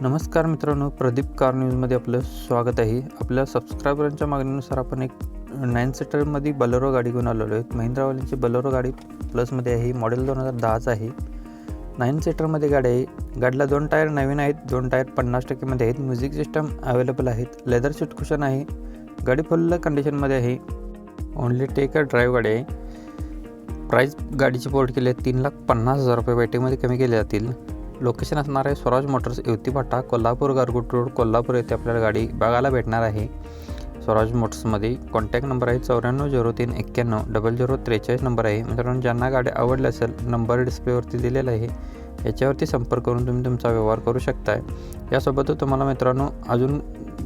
नमस्कार मित्रांनो प्रदीप कार न्यूजमध्ये आपलं स्वागत आहे. आपल्या सबस्क्रायबरांच्या मागणीनुसार आपण एक नाईन सीटरमध्ये बलेरो गाडी घेऊन आलेलो आहे. महिंद्रावाल्यांची बलेरो गाडी प्लसमध्ये आहे. मॉडेल दोन हजार दहाच आहे. नाईन सीटरमध्ये गाडी आहे. गाडीला दोन टायर नवीन आहेत. दोन टायर पन्नास टक्केमध्ये आहेत. म्युझिक सिस्टम अवेलेबल आहेत. लेदर सीट कुशन आहे. गाडी फुल कंडिशनमध्ये आहे. ओनली टेकर ड्राईव्ह गाडी आहे. प्राईस गाडीची पोर्ट केली आहे. तीन लाख पन्नास हजार रुपये. बॅटरीमध्ये कमी केले जातील. लोकेशन असणार आहे स्वराज मोटर्स युवती कोल्हापूर गारगुट रोड कोल्हापूर येथे आपल्याला गाडी बघायला भेटणार आहे. स्वराज मोटर्समध्ये कॉन्टॅक्ट नंबर आहे चौऱ्याण्णव झिरो तीन एक्क्याण्णव डबल झिरो त्रेचाळीस नंबर आहे. मित्रांनो ज्यांना गाडी आवडली असेल नंबर डिस्प्लेवरती दिलेला आहे. याच्यावरती संपर्क करून तुम्ही तुमचा व्यवहार करू शकताय. यासोबतच तुम्हाला मित्रांनो अजून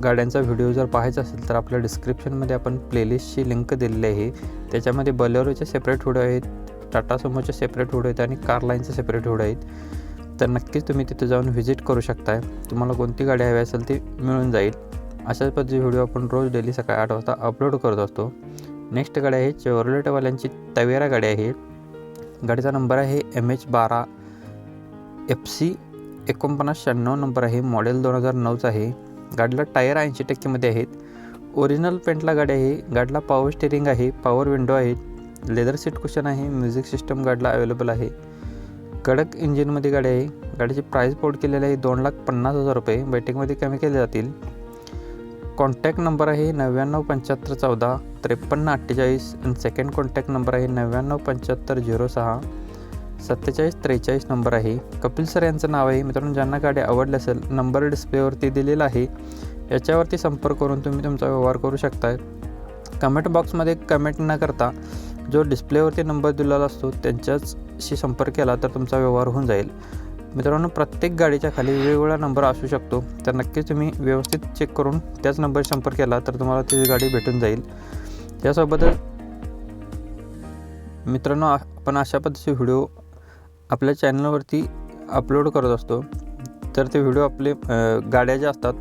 गाड्यांचा व्हिडिओ जर पाहायचा असेल तर आपल्या डिस्क्रिप्शनमध्ये आपण प्लेलिस्टची लिंक दिलेली आहे. त्याच्यामध्ये बलेरोचे सेपरेट व्हिडिओ आहेत टाटा सोमोचे सेपरेट व्हिडिओ आहेत आणि कार लाईनचे सेपरेट व्हिडिओ आहेत. तर नक्कीच तुम्ही तिथे जाऊन व्हिजिट करू शकताय. तुम्हाला कोणती गाडी हवी असेल ती मिळून जाईल. अशाच पद्धती व्हिडिओ आपण रोज डेली सकाळी आठ वाजता अपलोड करत असतो. नेक्स्ट गाडी आहे चेवरलेटवाल्यांची तवेरा गाडी आहे. गाडीचा नंबर आहे एम एच बारा. एफ सी एकोणपन्नास शहाण्णव नंबर आहे. मॉडेल दोन हजार नऊचा आहे. गाडीला टायर ऐंशी टक्केमध्ये आहेत. ओरिजिनल पेंटला गाडी आहे. गाडीला पॉवर स्टेरिंग आहे. पॉवर विंडो आहे लेदर सीट कुशन आहे. म्युझिक सिस्टम गाडीला अवेलेबल आहे. कडक इंजिनमध्ये गाडी आहे. गाडीची प्राईस पोर्ट केलेली आहे दोन लाख पन्नास हजार रुपये. बैठकमध्ये कमी केले जातील. कॉन्टॅक्ट नंबर आहे नव्याण्णव पंच्याहत्तर चौदा त्रेपन्न अठ्ठेचाळीस आणि सेकंड कॉन्टॅक्ट नंबर आहे नव्याण्णव पंच्याहत्तर झिरो सहा. सत्तेचाळीस त्रेचाळीस नंबर आहे. कपिल सर यांचं नाव आहे. मित्रांनो ज्यांना गाडी आवडली असेल नंबर डिस्प्लेवरती दिलेला आहे. याच्यावरती संपर्क करून तुम्ही तुमचा व्यवहार करू शकता कमेंट बॉक्समध्ये कमेंट न करता जो डिस्प्लेवरती नंबर दिलेला असतो त्यांच्याचशी संपर्क केला तर तुमचा व्यवहार होऊन जाईल. मित्रांनो प्रत्येक गाडीच्या खाली वेगवेगळा नंबर असू शकतो तर नक्कीच तुम्ही व्यवस्थित चेक करून त्याच नंबर संपर्क केला तर तुम्हाला ती गाडी भेटून जाईल. त्यासोबतच मित्रांनो आपण अशा पद्धतीचे व्हिडिओ आपल्या चॅनलवरती अपलोड करत असतो. तर ते व्हिडिओ आपले गाड्या ज्या असतात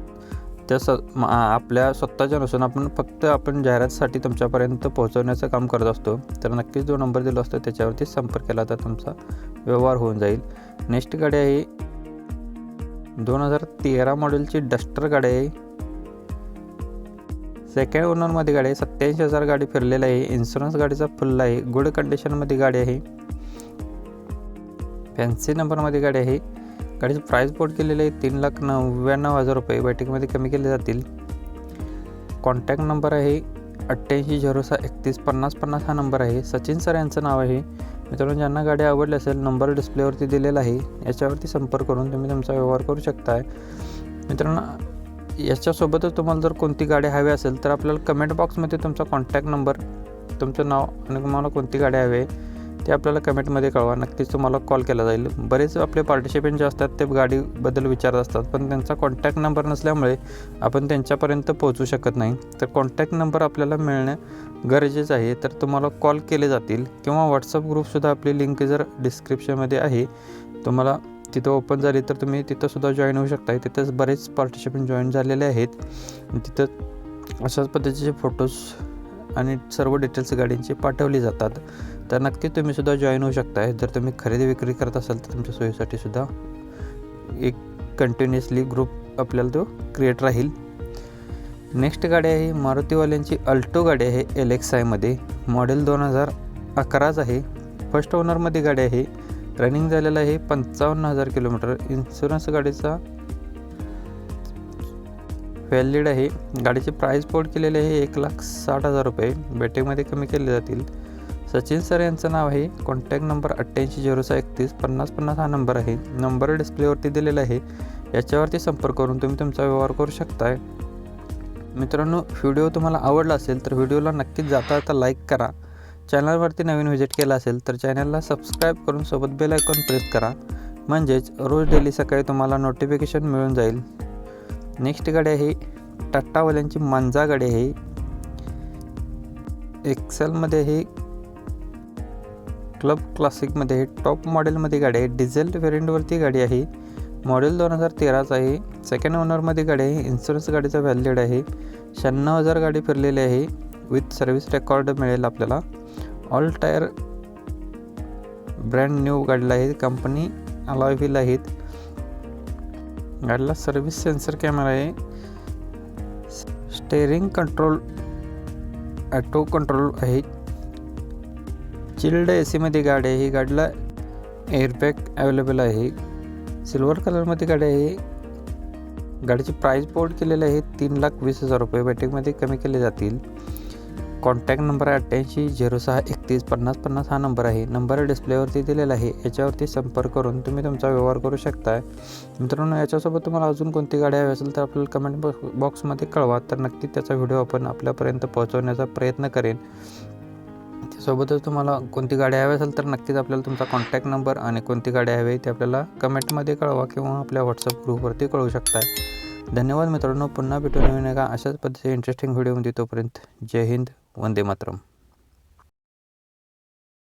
त्या स आपल्या स्वतःच्या नसून आपण फक्त आपण जाहिरातीसाठी तुमच्यापर्यंत पोहोचवण्याचं काम करत असतो तर नक्कीच जो नंबर दिला असतो त्याच्यावरती संपर्क केला तर तुमचा व्यवहार होऊन जाईल. नेक्स्ट गाडी आहे दोन हजार तेरा मॉडेलची डस्टर गाडी आहे. सेकंड ओनरमध्ये गाडी आहे सत्याऐंशी हजार गाडी फिरलेली आहे इन्शुरन्स गाडीचा फुल्ल आहे गुड कंडिशनमध्ये गाडी आहे. फॅन्सी नंबरमध्ये गाडी आहे गाडीची प्राईस बोर्ड केलेली आहे तीन लाख नव्याण्णव हजार रुपये. बैठकीमध्ये कमी केले जातील. कॉन्टॅक्ट नंबर आहे अठ्ठ्याऐंशी झिरो सहा एकतीस पन्नास पन्नास हा नंबर आहे. सचिन सर यांचं नाव आहे. मित्रांनो ज्यांना गाडी आवडली असेल नंबर डिस्प्लेवरती दिलेला आहे. याच्यावरती संपर्क करून तुम्ही तुमचा व्यवहार करू शकताय. मित्रांनो याच्यासोबतच तुम्हाला जर कोणती गाडी हवी असेल तर आपल्याला कमेंट बॉक्समध्ये तुमचा कॉन्टॅक्ट नंबर तुमचं नाव आणि तुम्हाला कोणती गाडी हवी आहे ते आपल्याला कमेंटमध्ये कळवा. नक्कीच तुम्हाला कॉल केला जाईल. बरेच आपले पार्टिसिपेंट जे असतात ते गाडीबद्दल विचारत असतात. पण त्यांचा कॉन्टॅक्ट नंबर नसल्यामुळे आपण त्यांच्यापर्यंत पोहोचू शकत नाही. तर कॉन्टॅक्ट नंबर आपल्याला मिळणं गरजेचं आहे. तर तुम्हाला कॉल केले जातील किंवा व्हॉट्सअप ग्रुपसुद्धा आपली लिंक जर डिस्क्रिप्शनमध्ये आहे तुम्हाला तिथं ओपन झाली तर तुम्ही तिथंसुद्धा जॉईन होऊ शकता तिथंच बरेच पार्टिसिपेंट जॉईन झालेले आहेत. तिथं अशाच पद्धतीचे फोटोज आणि सर्व डिटेल्स गाडींचे पाठवले जातात. तर नक्की तुम्ही सुद्धा जॉईन होऊ शकताय जर तुम्ही खरेदी विक्री करत असाल तर तुमच्या सोयीसाठी सुद्धा एक कंटिन्युअसली ग्रुप आपल्याला तो क्रिएट राहील. नेक्स्ट गाडी आहे मारुतीवाल्यांची अल्टो गाडी आहे एल एक्स आयमध्ये मॉडेल दोन हजार अकराच आहे. फर्स्ट ओनरमध्ये गाडी आहे. रनिंग झालेलं आहे पंचावन्न हजार किलोमीटर. इन्शुरन्स गाडीचा व्हॅलिड आहे. गाडीचे प्राईस पोर्ट केलेले आहे एक लाख साठ हजार रुपये. बॅटरीमध्ये कमी केले जातील. सचिन सर यांचं नाव आहे. कॉन्टॅक्ट नंबर अठ्ठ्याऐंशी झिरो सहा एकतीस पन्नास पन्नास हा नंबर आहे. नंबर डिस्प्लेवरती दिलेला आहे. याच्यावरती संपर्क करून तुम्ही तुमचा व्यवहार करू शकताय. मित्रांनो व्हिडिओ तुम्हाला आवडला असेल तर व्हिडिओला नक्कीच जाता जाता लाईक करा. चॅनलवरती नवीन व्हिजिट केला असेल तर चॅनलला सबस्क्राईब करून सोबत बेल आयकॉन प्रेस करा. म्हणजेच रोज डेली सकाळी तुम्हाला नोटिफिकेशन मिळून जाईल. नेक्स्ट गाडी आहे. टाटावाल्यांची मांजा गाडी आहे. एक्सेलमध्ये हे क्लब क्लासिकमध्ये टॉप मॉडेलमध्ये गाडी आहे. डिझेल व्हेरियंटवरती गाडी आहे. मॉडेल दोन हजार तेराच आहे. सेकंड ओनरमध्ये गाडी आहे. इन्शुरन्स गाडीचा व्हॅलिड आहे. शहाण्णव हजार गाडी फिरलेली आहे. विथ सर्व्हिस रेकॉर्ड मिळेल आपल्याला. ऑल टायर ब्रँड न्यू गाडीला आहे. कंपनी अलॉय व्हील आहेत. गाडीला सर्व्हिस सेन्सर कॅमेरा आहे. स्टेअरिंग कंट्रोल ॲटो कंट्रोल आहे. चिल्ड ए सीमध्ये गाडी आहे. ही गाडीला एअरबॅग अवेलेबल आहे. सिल्वर कलरमध्ये गाडी आहे. गाडीची प्राईस बोर्ड केलेली आहे. तीन लाख वीस हजार रुपये. बॅटरीमध्ये कमी केले जातील. कॉन्टॅक्ट नंबर आहे अठ्ठ्याऐंशी झिरो सहा एकतीस पन्नास पन्नास हा नंबर आहे. नंबर डिस्प्लेवरती दिलेला आहे. याच्यावरती संपर्क करून तुम्ही तुमचा व्यवहार करू शकता मित्रांनो याच्यासोबत तुम्हाला अजून कोणती गाडी हवी असेल तर आपल्याला कमेंट बॉक्समध्ये कळवा. तर नक्की त्याचा व्हिडिओ आपण आपल्यापर्यंत पोहोचवण्याचा प्रयत्न करेन. सोबतच तुम्हाला कोणती गाडी हवी असेल तर नक्कीच आपल्याला तुमचा कॉन्टॅक्ट नंबर आणि कोणती गाडी हवी आहे ते आपल्याला कमेंटमध्ये कळवा किंवा आपल्या व्हॉट्सअप ग्रुपवरती कळवू शकताय. धन्यवाद मित्रांनो. पुन्हा भेटून नवीन नका अशाच पद्धतीचे इंटरेस्टिंग व्हिडिओमध्ये तोपर्यंत जय हिंद. वंदे मातरम.